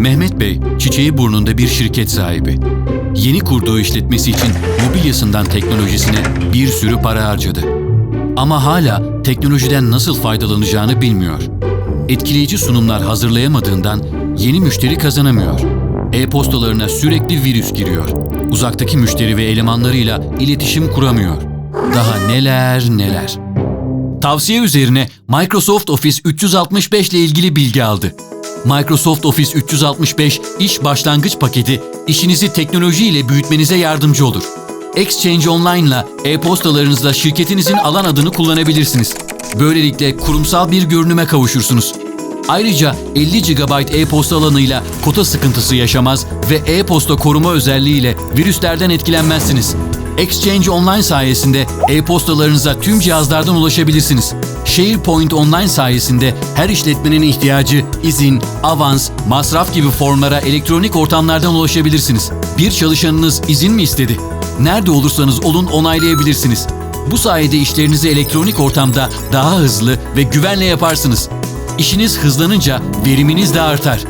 Mehmet Bey, çiçeği burnunda bir şirket sahibi. Yeni kurduğu işletmesi için mobilyasından teknolojisine bir sürü para harcadı. Ama hala teknolojiden nasıl faydalanacağını bilmiyor. Etkileyici sunumlar hazırlayamadığından yeni müşteri kazanamıyor. E-postalarına sürekli virüs giriyor. Uzaktaki müşteri ve elemanlarıyla iletişim kuramıyor. Daha neler neler. Tavsiye üzerine Microsoft Office 365 ile ilgili bilgi aldı. Microsoft Office 365 iş başlangıç paketi işinizi teknoloji ile büyütmenize yardımcı olur. Exchange Online ile e-postalarınızla şirketinizin alan adını kullanabilirsiniz. Böylelikle kurumsal bir görünüme kavuşursunuz. Ayrıca 50 GB e-posta alanıyla kota sıkıntısı yaşamaz ve e-posta koruma özelliğiyle virüslerden etkilenmezsiniz. Exchange Online sayesinde e-postalarınıza tüm cihazlardan ulaşabilirsiniz. SharePoint Online sayesinde her işletmenin ihtiyacı, izin, avans, masraf gibi formlara elektronik ortamlardan ulaşabilirsiniz. Bir çalışanınız izin mi istedi? Nerede olursanız olun onaylayabilirsiniz. Bu sayede işlerinizi elektronik ortamda daha hızlı ve güvenle yaparsınız. İşiniz hızlanınca veriminiz de artar.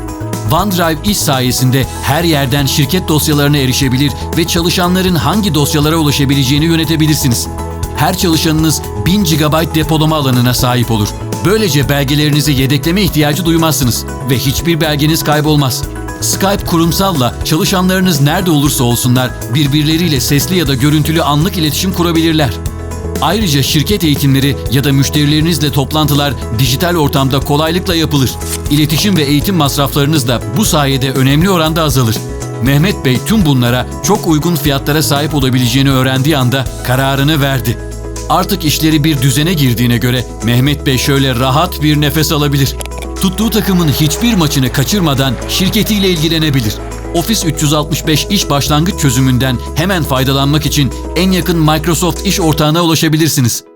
OneDrive iş sayesinde her yerden şirket dosyalarına erişebilir ve çalışanların hangi dosyalara ulaşabileceğini yönetebilirsiniz. Her çalışanınız 1000 GB depolama alanına sahip olur. Böylece belgelerinizi yedekleme ihtiyacı duymazsınız ve hiçbir belgeniz kaybolmaz. Skype kurumsalla çalışanlarınız nerede olursa olsunlar birbirleriyle sesli ya da görüntülü anlık iletişim kurabilirler. Ayrıca şirket eğitimleri ya da müşterilerinizle toplantılar dijital ortamda kolaylıkla yapılır. İletişim ve eğitim masraflarınız da bu sayede önemli oranda azalır. Mehmet Bey tüm bunlara çok uygun fiyatlara sahip olabileceğini öğrendiği anda kararını verdi. Artık işleri bir düzene girdiğine göre Mehmet Bey şöyle rahat bir nefes alabilir. Tuttuğu takımın hiçbir maçını kaçırmadan şirketiyle ilgilenebilir. Office 365 iş başlangıç çözümünden hemen faydalanmak için en yakın Microsoft iş ortağına ulaşabilirsiniz.